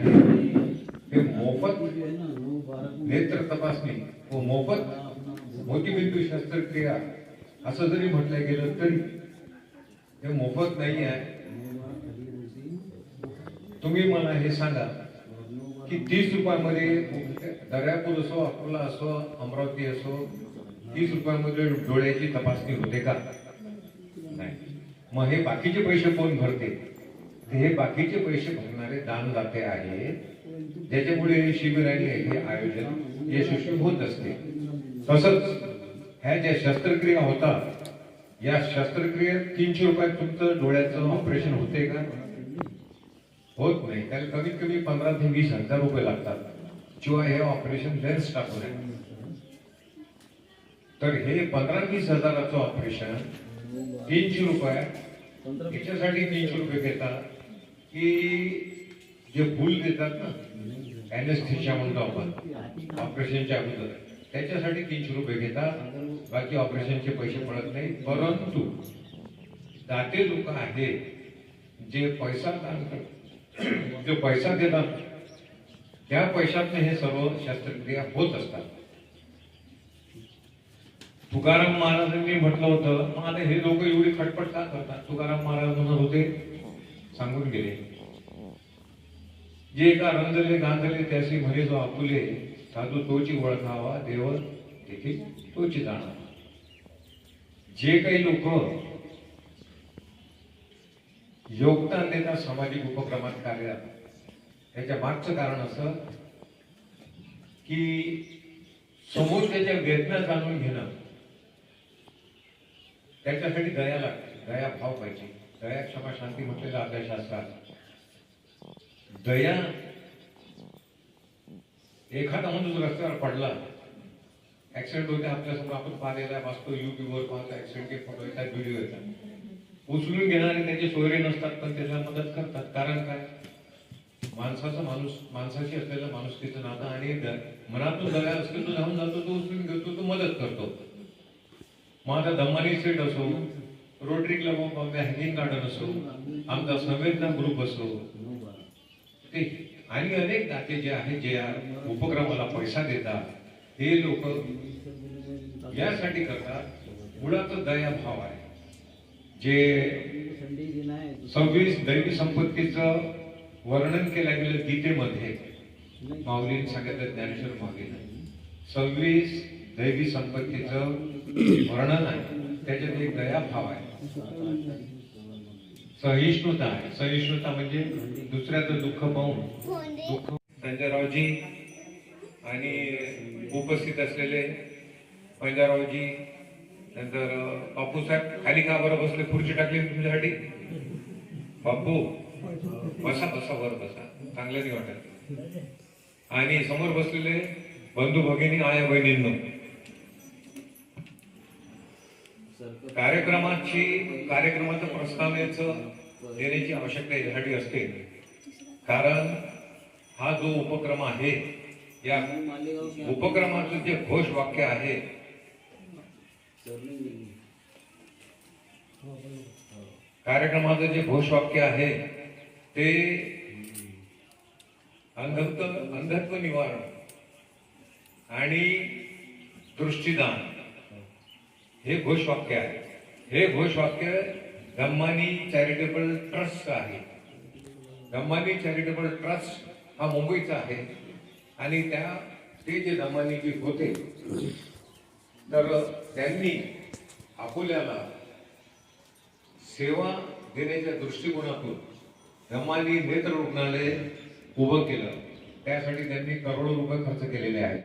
आहे हे मोफत नेत्र तपासणी व मोफत मोतीबिंदू शस्त्रक्रिया असं जरी म्हटलं गेलं तरी हे मोफत नाही आहे. तुम्ही मला हे सांगा की तीस रुपयामध्ये दर्यापूर असो अकोला असो अमरावती असो तीस रुपयामध्ये डोळ्याची तपासणी होते का? नाही. मग हे बाकीचे पैसे कोण भरते? हे बाकीचे पैसे भरणारे दानदाते आहे ज्याच्यामुळे हे आहे हे आयोजन यशस्वी होत असते. तसंच ह्या ज्या शस्त्रक्रिया होतात या शस्त्रक्रियेत तीनशे रुपयात तुमचं डोळ्याचं ऑपरेशन होते का? होत नाही. त्याला कमीत कमी पंधरा ते वीस हजार रुपये लागतात. शिवाय हे ऑपरेशन लेन्स टाकून तर हे पंधरा वीस हजाराचं ऑपरेशन तीनशे रुपये याच्यासाठी तीनशे रुपये घेतात. की जे भूल देतात ना अॅनेस्थेशिया म्हणतो आपण ऑपरेशनच्या अगोदर त्याच्यासाठी तीनशे रुपये घेतात बाकी ऑपरेशनचे पैसे पडत नाही. परंतु दाते लोक आहेत जे पैसा दान करतात जे पैसा देतात त्या पैशातनं हे सर्व शस्त्रक्रिया होत असतात. तुकाराम महाराजांनी म्हटलं होतं मग आता हे लोक एवढी खटपट का करतात? तुकाराम महाराज म्हणत होते सांगून गेले. जे का रंजले गांजले त्याशी म्हणे जो आपुले साधू तोची ओळखावा देव देखील तोची जाणावा जे काही लोक योगदान देतात सामाजिक उपक्रमात कार्यात त्याच्या मागचं कारण असं की समोर त्याच्या वेदना जाणून घेणं त्याच्यासाठी दया लागते दया भाव पाहिजे. दया क्षमा शांती म्हटलेलं आपल्या शास्त्रात दया. एखादा माणूस रस्त्यावर पडला ऍक्सिडेंट होते आपल्यासमोर आपण पाहिलेला वाचतो युट्यूबवर पाहतो ऍक्सिडेंटचे फोटो येतात व्हिडिओ येतात उचलून घेणारे त्याचे सोयरे नसतात पण त्याला मदत करतात. कारण काय? माणसाचा माणूस माणसाशी असलेलं माणुसकीचं नातं आणि मनातून दया असतो तो धावून जातो तो उचलून घेतो तो मदत करतो. मग आता दमानी स्ट्रीट असो Rotary Club of Bombay Hanging Garden असो आमचा संवेदना ग्रुप असो ते आणि अनेक नाते जे आहेत जे उपक्रमाला पैसा देतात हे लोक यासाठी करतात. मुळात दया भाव आहे. जे सव्वीस दैवी संपत्तीचं वर्णन केलं गेलं गीतेमध्ये माऊलीने सांगितलं ज्ञानेश्वर माऊलीने. सव्वीस दैवी संपत्तीचं वर्णन आहे. त्याच्यात एक दया भाव आहे. सहिष्णुता आहे. सहिष्णुता म्हणजे दुसऱ्याचं दुःख पाहून. दुःख. संजयरावजी आणि उपस्थित असलेले पंजारावजी नंतर बापूसाहेब खाली का बरं बसले? खुर्ची टाकली तुमच्यासाठी? बापू बसा बसा वर बसा. चांगलं नाही वाटत. आणि समोर बसलेले बंधू भगिनी आया बहिणींनो कार्यक्रमाची कार्यक्रमाचं प्रस्तावनेचं देण्याची आवश्यकता यासाठी असते. कारण हा जो उपक्रम आहे या उपक्रमाचं जे घोष वाक्य आहे कार्यक्रमाचं जे घोष वाक्य आहे ते अंधत्व अंधत्व निवारण आणि दृष्टीदान हे घोषवाक्य आहे. हे घोषवाक्य धम्मानी चॅरिटेबल ट्रस्ट आहे. धम्मानी चॅरिटेबल ट्रस्ट हा मुंबईचा आहे. आणि त्या ते जे धम्मानी जे होते तर त्यांनी अकोल्याला सेवा देण्याच्या दृष्टिकोनातून धम्मानी नेत्र रुग्णालय उभं केलं. त्यासाठी त्यांनी करोडो रुपये खर्च केलेले आहेत.